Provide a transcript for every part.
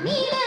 Mille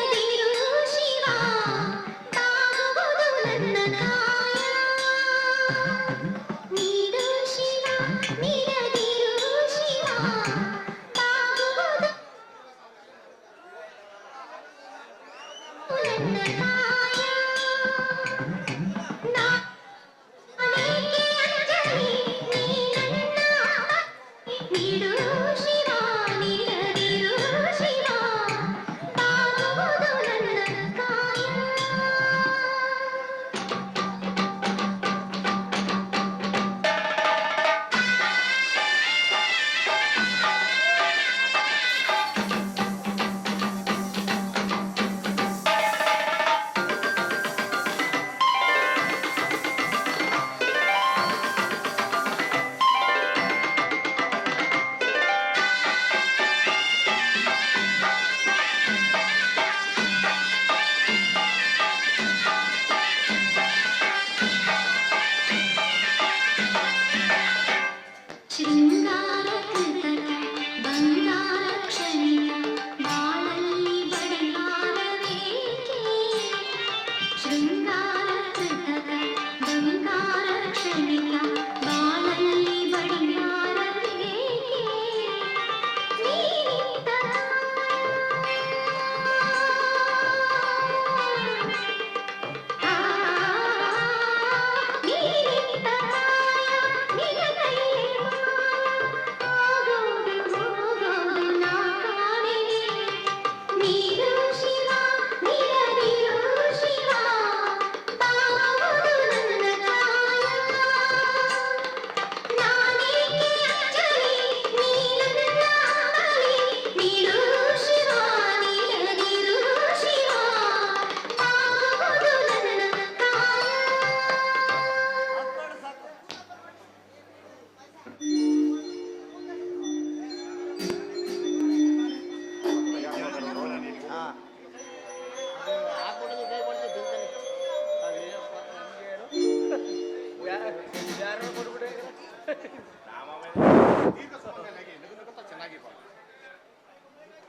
ಚೆನ್ನಾಗಿ.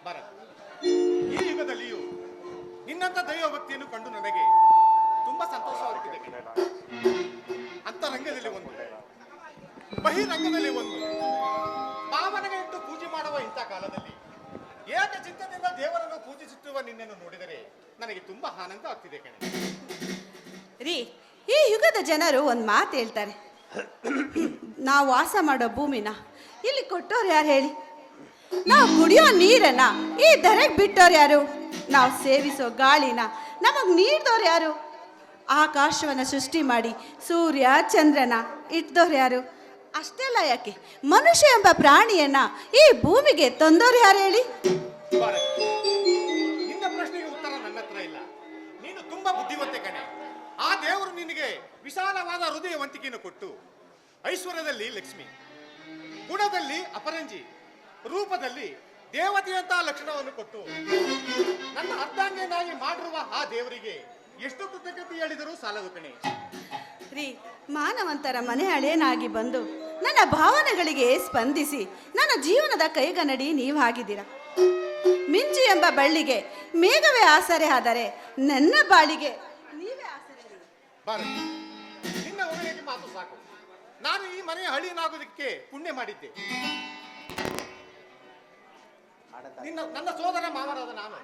ಭರತ್. ಈ ಯುಗದಲ್ಲಿಯೂ ನಿನ್ನಂತ ದೈವ ಭಕ್ತಿಯನ್ನು ಕಂಡು ನನಗೆ ತುಂಬಾ ಸಂತೋಷವಾಗುತ್ತಿದೆ ಅಂತರಂಗದಲ್ಲಿ ಒಂದು, ಬಹಿರಂಗದಲ್ಲಿ ಒಂದು. ಭಾವನೆಗೆ ಇಟ್ಟು ಪೂಜೆ ಮಾಡುವ ಇಂಥ ಕಾಲದಲ್ಲಿ ಏಕ ಚಿತ್ತದಿಂದ ದೇವರನ್ನು ಪೂಜಿಸುತ್ತಿರುವ ನಿನ್ನನ್ನು ನೋಡಿದರೆ ನನಗೆ ತುಂಬಾ ಆನಂದ ಆಗ್ತಿದೆ ಕಣೆ. ರೀ, ಈ ಯುಗದ ಜನರು ಒಂದು ಮಾತು ಹೇಳ್ತಾರೆ. ನಾವು ವಾಸ ಮಾಡೋ ಭೂಮಿನ. ಇಲ್ಲಿ ಕೊಟ್ಟೋರು ಯಾರು ಹೇಳಿ? ನಾವು ಕುಡಿಯೋ ನೀರನ್ನ ಈ ಧರೆಗೆ ಬಿಟ್ಟೋರು ಯಾರು? ನಾವು ಸೇವಿಸೋ ಗಾಳಿನ ನಮಗೆ ನೀಡ್ದವ್ರು ಯಾರು? ಆಕಾಶವನ್ನು ಸೃಷ್ಟಿ ಮಾಡಿ ಸೂರ್ಯ, ಚಂದ್ರನ ಇಟ್ದವ್ರು ಯಾರು? ಅಷ್ಟೆಲ್ಲ ಯಾಕೆ? ಮನುಷ್ಯ ಎಂಬ ಪ್ರಾಣಿಯನ್ನ ಈ ಭೂಮಿಗೆ ತಂದೋರು ಯಾರು ಹೇಳಿ? ಉತ್ತರ ಇಲ್ಲ. ನೀನು ತುಂಬಾ ಬುದ್ಧಿವಂತೆ ಆ ದೇವರು ನಿನಗೆ ವಿಶಾಲವಾದ ಹೃದಯವಂತಿಕೆಯನ್ನು ಕೊಟ್ಟು ಐಶ್ವರ್ಯದಲ್ಲಿ ಲಕ್ಷ್ಮಿ ಗುಣದಲ್ಲಿ ಅಪರಂಜಿ ರೂಪದಲ್ಲಿ ದೇವತೆಯಂತಹ ಲಕ್ಷಣವನ್ನು ಕೊಟ್ಟು ನನ್ನ ಅರ್ಧಾಂಗನಾಗಿ ಮಾಡಿರುವ ಆ ದೇವರಿಗೆ ಎಷ್ಟು ಕೃತಜ್ಞತೆ ಹೇಳಿದರೂ ಸಾಲದು ಕಣೆ. ರೀ ಮಾನವಂತರ ಮನೆ ಹಳೇನಾಗಿ ಬಂದು ನನ್ನ ಭಾವನೆಗಳಿಗೆ ಸ್ಪಂದಿಸಿ ನನ್ನ ಜೀವನದ ಕೈಗನ್ನಡಿ ನೀವಾಗಿದ್ದೀರಾ? ಮಿಂಚು ಎಂಬ ಬಳ್ಳಿಗೆ ಮೇಘವೇ ಆಸರೆ ಆದರೆ ನನ್ನ ಬಾಳಿಗೆ ನೀವೇ ಆಸರೆ. ನಿನ್ನ ಮಾತು ಸಾಕು. ನಾನು ಈ ಮನೆಯ ಹಳಿಯನಾಗೋದಕ್ಕೆ ಪುಣ್ಯ ಮಾಡಿದ್ದೆ. ನಿನ್ನ, ನನ್ನ ಸೋದರ ಮಾವರಾದ ನಾನು.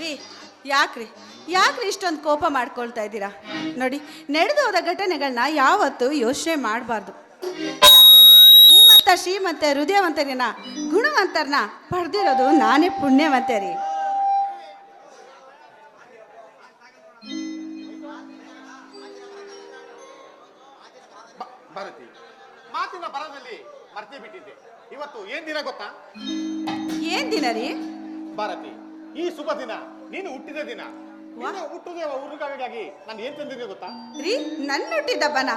ರೀ, ಯಾಕ್ರಿ? ಯಾಕ್ರಿ ಇಷ್ಟೊಂದು ಕೋಪ ಮಾಡ್ಕೊಳ್ತಾ ಇದ್ದೀರಾ? ನೋಡಿ, ನಡೆದು ಹೋದ ಘಟನೆಗಳನ್ನ ಯಾವತ್ತೂ ಯೋಚನೆ ಮಾಡಬಾರ್ದು. ನಿಮ್ಮಂತ ಶ್ರೀಮಂತ, ಹೃದಯವಂತರಿನ, ಗುಣವಂತರನ್ನ ಪಡೆದಿರೋದು ನಾನೇ ಪುಣ್ಯವಂತೆ ರೀ. ಮಾತಿನ ಬರದಲ್ಲಿ ಮರ್ತೇ ಬಿಟ್ಟಿದ್ದೆ. ಇವತ್ತು ಏನ್ ದಿನ ಗೊತ್ತಾ? ಏನ್ ದಿನ ರೀ? ಭಾರತಿ ಈ ಶುಭ ದಿನ ನೀನು ಹುಟ್ಟಿದ ದಿನ. ನೀನು ಹುಟ್ಟುದ ಹುಡುಗಾಗಿ ನಾನು ಏನ್ ತಂದಿದ್ದೆ ಗೊತ್ತಾ? ರೀ ನನ್ನ ಹುಟ್ಟಿದಬ್ಬನ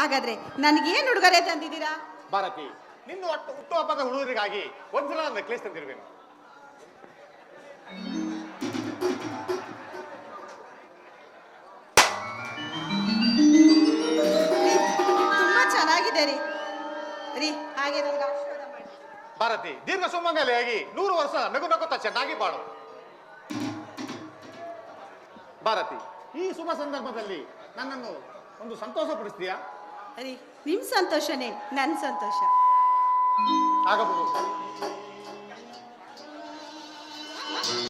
ಹಾಗಾದ್ರೆ ನನಗೇನು ಉಡುಗೊರೆ ತಂದಿದ್ದೀರಾ? ಭಾರತಿ ನಿನ್ನ ಹುಟ್ಟು ಹಬ್ಬದ ಹುಡುಗರಿಗಾಗಿ ಒಂದ್ಸಲ ನೆಕ್ಲೇಸ್ ತಂದಿರ್ಬೇಕು. ಹಾಗೆ ನನ್ಗೆ ಆಶೀರ್ವಾದ ಮಾಡಿ. ಭಾರತಿ ದೀರ್ಘ ಸುಮಂಗಲಿಯಾಗಿ ನೂರು ವರ್ಷ ನಗು ನಗುತ್ತಾ ಚೆನ್ನಾಗಿ ಬಾಳು. ಭಾರತಿ ಈ ಶುಭ ಸಂದರ್ಭದಲ್ಲಿ ನನ್ನನ್ನು ಒಂದು ಸಂತೋಷ ಪಡಿಸ್ತೀಯಾ ಅರೆ ನಿಮ್ ಸಂತೋಷನೇ ನನ್ನ ಸಂತೋಷ. ಆಗಬಹುದು.